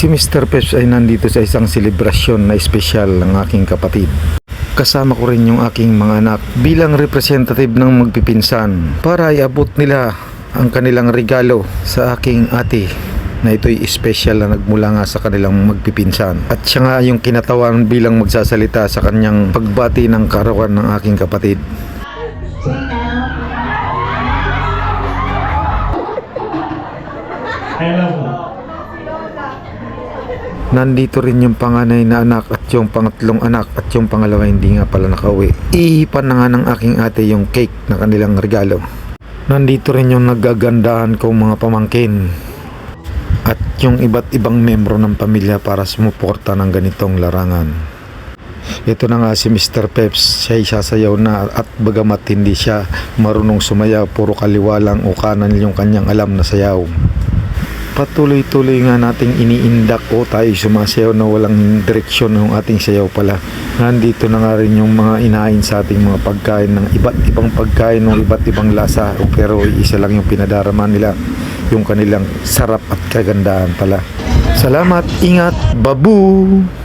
Si Mr. Peps ay nandito sa isang selebrasyon na espesyal ng aking kapatid. Kasama ko rin yung aking mga anak bilang representative ng magpipinsan para iabot nila ang kanilang regalo sa aking ate na ito'y special na nagmula nga sa kanilang magpipinsan. At siya nga yung kinatawan bilang magsasalita sa kanyang pagbati ng karawan ng aking kapatid. Hello po. Nandito rin yung panganay na anak at yung pangatlong anak at yung pangalawa hindi nga pala nakauwi. Ihipan na nga ng aking ate yung cake na kanilang regalo. Nandito rin yung nagagandahan kong mga pamangkin at yung iba't ibang membro ng pamilya para sumuporta ng ganitong larangan. Ito na nga si Mr. Peps, siya ay sasayaw na at bagamat hindi siya marunong sumayaw, puro kaliwa lang o kanan yung kanyang alam na sayaw. Patuloy-tuloy nga nating iniindak o tayo sumasayaw na walang direksyon ng ating sayaw pala. Nandito na nga rin yung mga inain sa ating mga pagkain ng iba't ibang pagkain ng iba't ibang lasa pero isa lang yung pinadarama nila yung kanilang sarap at kagandahan pala. Salamat, ingat, babu!